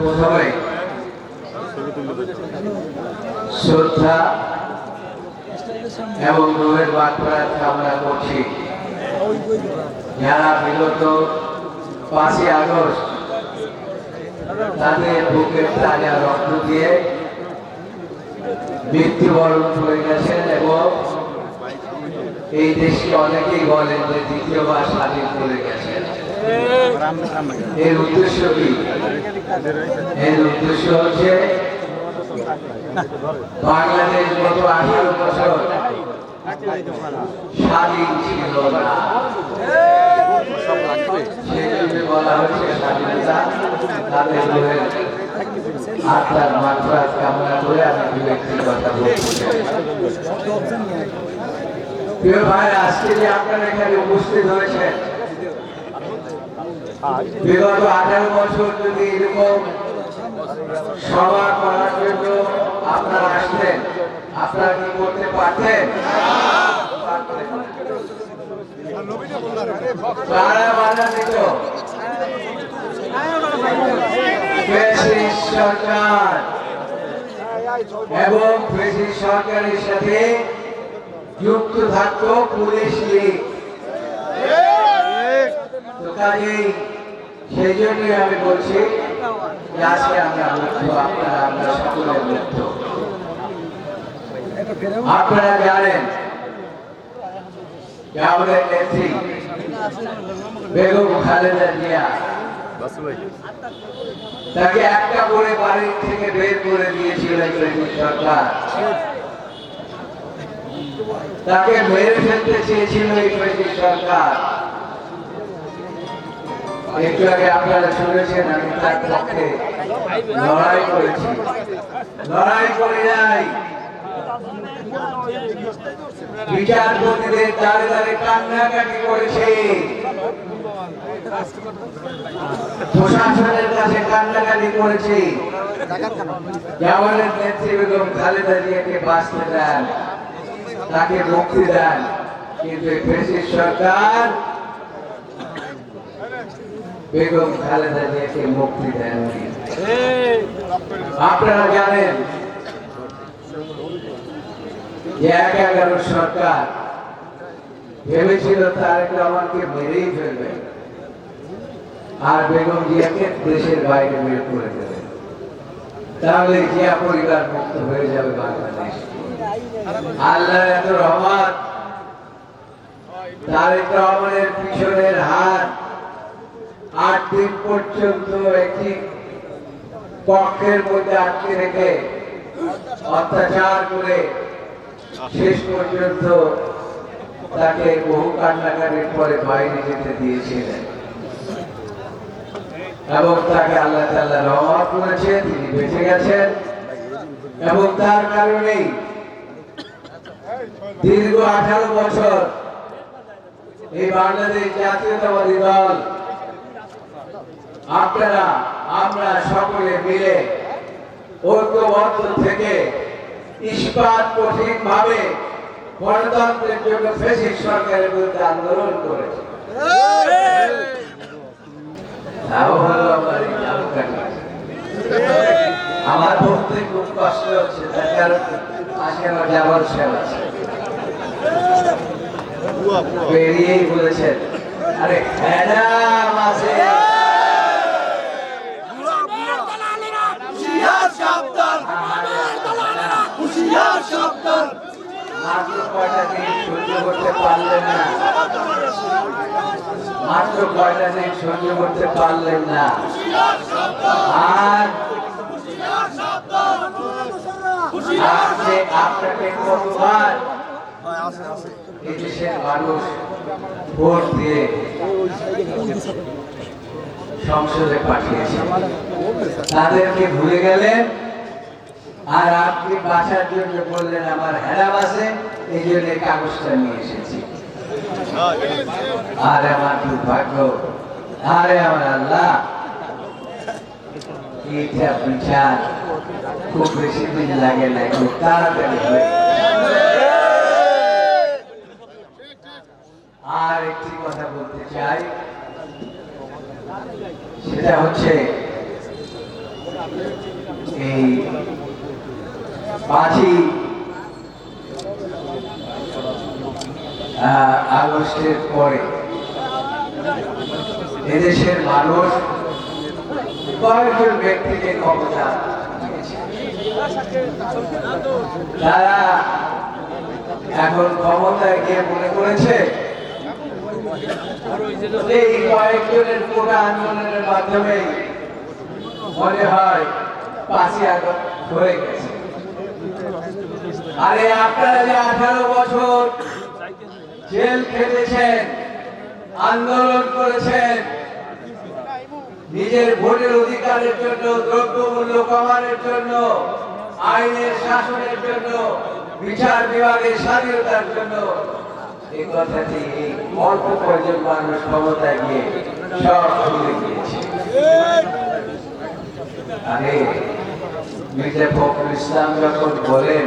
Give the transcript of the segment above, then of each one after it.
প্রথমে শ্রদ্ধা এবং রোহের বার্তার কামনা করছি। যারা বিগত পাঁচই আগস্ট তাদের বুকের তাজা রক্ত দিয়ে মৃত্যুবরণ করে গেছেন এবং এই দেশকে অনেকেই বলেন যে দ্বিতীয়বার স্বাধীন করে গেছেন। এর উদ্দেশ্য কি এর উদ্দেশ্য হচ্ছে বাংলাদেশ গত আঠারো বছর স্বাধীন ছিল না সেজন্য বলা হচ্ছে স্বাধীনতা তাদের আত্মার মাত্রা কামনা করে আমি দু একটি কথা। প্রিয় ভাই আজকে যে আপনারা এখানে উপস্থিত হয়েছেন বিগত আঠারো বছর যদি এরকম সভা করার জন্য আপনারা আসতেন আপনারা কি করতে পারতেন? সরকার এবং ফ্যাসিস্ট সরকারের সাথে যুক্ত থাকতো পুলিশ লীগ। কাজেই সেই জন্যই আমি বলছি আজকে আমরা মুক্ত আপনারা আমরা সকলে মুক্ত আপনারা জানেন তাকে একটা করে বাড়ি থেকে বের করে দিয়েছিল সরকার। তাকে মেরে ফেলতে চেয়েছিল এই সরকার। একটু আগে আপনারা শুনেছেন, আমি তার পক্ষে লড়াই করেছি। লড়াই করে নাই। বিচারপতিদের দাঁড়ে দাঁড়ে কান্নাকাটি করেছে। প্রশাসনের কাছে কান্নাকাটি করেছে। জামানের নেত্রী বেগম খালেদা জিয়াকে বাঁচতে দেন, তাকে মুক্তি দেন। কিন্তু সরকার বেগম খালেদা জিয়াকে মুক্তি দেননি আপনারা জানেন এক এগারো সরকার ভেবেছিল তারেক রহমানকে মেরেই ফেলবে আর বেগম জিয়াকে দেশের বাইরে বের করে দেবে। তাহলে জিয়া পরিবার মুক্ত হয়ে যাবে বাংলাদেশ। আল্লাহ এত রহমান, তারেক রহমানের পিছনের হাত আট দিন পর্যন্ত একটি কক্ষের মধ্যে আটকে রেখে অত্যাচার করে শেষ পর্যন্ত তাকে বহু পরে বাইরে যেতে দিয়েছিলেন। এবং তাকে আল্লাহ রহমত করেছে তিনি বেঁচে গেছেন। এবং তার দীর্ঘ আঠারো বছর এই বাংলাদেশ জাতীয়তাবাদী দল আপনারা, আমরা সকলে মিলে ঐক্যবদ্ধ থেকে ইস্পাত কঠিন ভাবে গণতন্ত্রের জন্য ফেসিস সরকারের বিরুদ্ধে আন্দোলন করেছে। আমার খুব কষ্ট হচ্ছে, তার কারণ আমার যাবার আছে। বেরিয়েই বলেছেন, আরে মাত্র কয়টা দিন সহ্য করতে পারলেন না? মাত্র কয়টা দিন সহ্য করতে পারলেন না? আর যে আপনাকে কতবার এই দেশের মানুষ ভোট দিয়ে সংসদে পাঠিয়েছে, তাদেরকে ভুলে গেলেন আর আপনি বাঁচার জন্য বললেন আমার হেরাম আছে, এই জন্য কাগজটা নিয়ে এসেছি। আরে আমার দুর্ভাগ্য। আরে আমার আল্লাহ। বেশি লাগে আর কথা বলতে চাই, সেটা হচ্ছে, এই পাঁচই আগস্টের পরে এদেশের মানুষ কয়েকজন ব্যক্তিকে ক্ষমতা তারা এখন ক্ষমতায় গিয়ে মনে করেছে এই কয়েকজনের কোটা আন্দোলনের মাধ্যমে মনে হয় পাঁচই আগস্ট হয়ে গেছে। আরে আপনারা যে আঠারো বছর জেল খেটেছেন, আন্দোলন করেছেন, নিজের ভোটের অধিকারের জন্য দ্রব্যমূল্য কমানোর জন্য, আইনের শাসনের জন্য, বিচার বিভাগের স্বাধীনতার জন্য এই কথাটি অল্প কয়েকজন মানুষ ক্ষমতায় গিয়ে সব ভুলে গিয়েছে। আরে, মির্জা ফখরুল ইসলাম যখন বলেন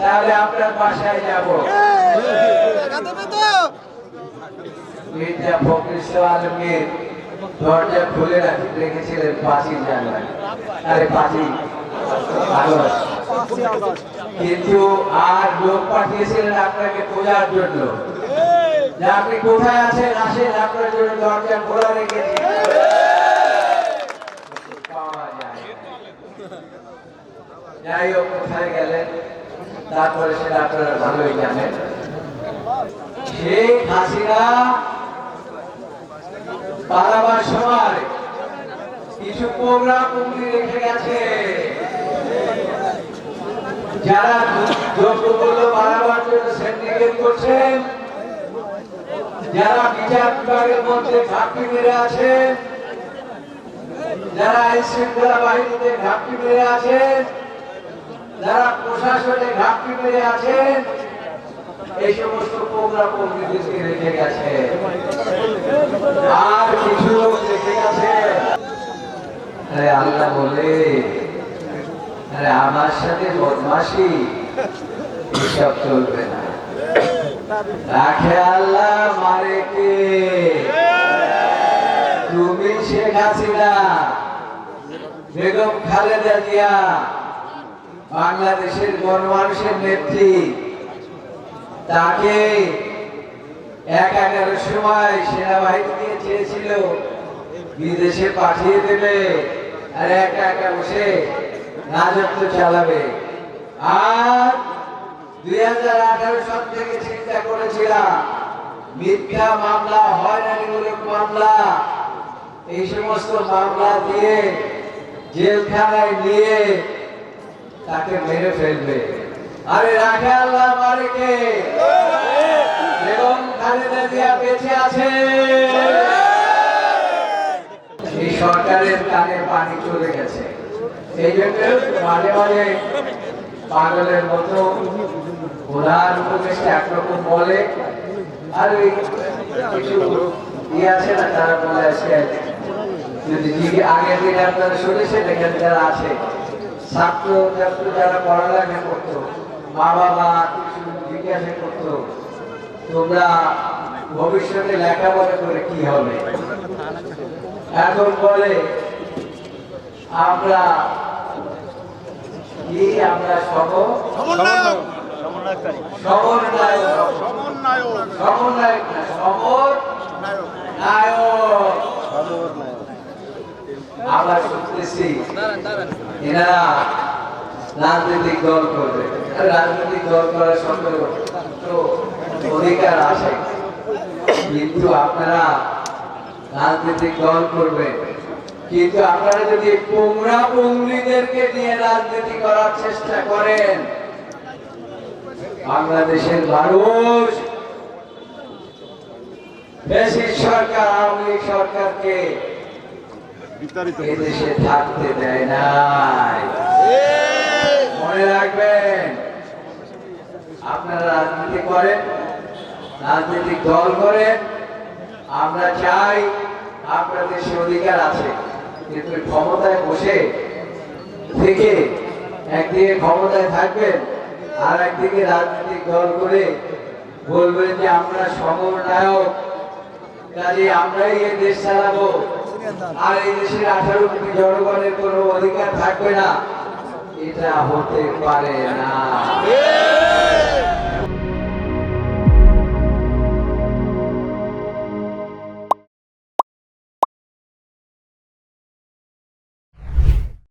তাহলে আপনার বাসায় যাব। মির্জা ফখরুল আলমগীর দরজা খুলে রাখি, রেখেছিলেন পাঁচই জানুয়ারি আরে কিন্তু আর লোক পাঠিয়েছিলেন আপনাকে খোঁজার জন্য। আপনি কোথায় আছেন, আসেন, আপনার জন্য দরজা খোলা রেখেছি। যাই হোক, কোথায় গেলেন? তারপরে সেটা আপনারা ভালোই জানেন। সময় কিছু প্রোগ্রাম কমিটি রেখে গেছে। যারা বাড়াবার জন্য করছেন যারা বিচার বিভাগের মধ্যে ঘাপটি মেরে আছেন যারা আইন শৃঙ্খলা বাহিনীতে ঘাপটি মেরে আছেন যারা প্রশাসনে ঘাপটি মেরে আছেন, এই সমস্ত প্রোগ্রাম কমিটিকে রেখে গেছে। আর কিছু লোক রেখে গেছে। আরে আল্লাহ বলে, আরে আমার সাথে বদমাসি এসব চলবে না। রাখে আল্লাহ, মারে কে? তুমি শেখ হাসিনা, বেগম খালেদা জিয়া বাংলাদেশের গণমানুষের নেত্রী। তাকে এক এগারো সময় সেনাবাহিনী দিয়ে চেয়েছিল বিদেশে পাঠিয়ে দেবে আর একা একা বসে রাজত্ব চালাবে। আর দুই হাজার আঠারো সাল থেকে চিন্তা করেছিলাম, মিথ্যা মামলা, হয়রানিমূলক মামলা, এই সমস্ত মামলা দিয়ে জেলখানায় নিয়ে তাকে মেরে ফেলবে। আরে রাখে আল্লাহ মালিকে বেগম খালেদা জিয়া বেঁচে আছে। এই সরকারের কানে পানি চলে গেছে। এই জন্য মাঝে মাঝে পাগলের মতো প্রধান উপদেষ্টা একরকম বলে। আর কিছু ইয়ে আছে না, তারা বলে আছে যদি আগের দিনে আপনারা শুনেছেন, এখানে যারা আছে ছাত্র ছাত্র যারা পড়ালেখা করতো মা বাবা কিছু জিজ্ঞাসা করতো তোমরা ভবিষ্যতে লেখাপড়া করে কি হবে? এখন বলে আমরা কি আমরা সব সমন্বয়ক। সমন্বয়ক। না সমর নায়ক। আমরা শুনতেছি। এনারা রাজনৈতিক দল করবে। রাজনৈতিক দল করার তো অধিকার আছে। কিন্তু আপনারা রাজনৈতিক দল করবেন। কিন্তু আপনারা যদি পোংরা পঙ্গলিদেরকে নিয়ে রাজনীতি করার চেষ্টা করেন, বাংলাদেশের মানুষ বেশি সরকার, আওয়ামী লীগ সরকারকে এদেশে থাকতে দেয় নাই। মনে রাখবেন, আপনারা রাজনীতি করেন, রাজনৈতিক দল করেন, আমরা চাই আপনাদের সে অধিকার আছে। কিন্তু ক্ষমতায় বসে থেকে একদিকে ক্ষমতায় থাকবেন, আর একদিকে রাজনৈতিক দল করে বলবেন যে আমরা সমন্বয়ক কাজে আমরাই এই দেশ চালাবো। আর এই দেশের আঠারো কোটি জনগণের কোনো অধিকার থাকবে না। এটা হতে পারে না।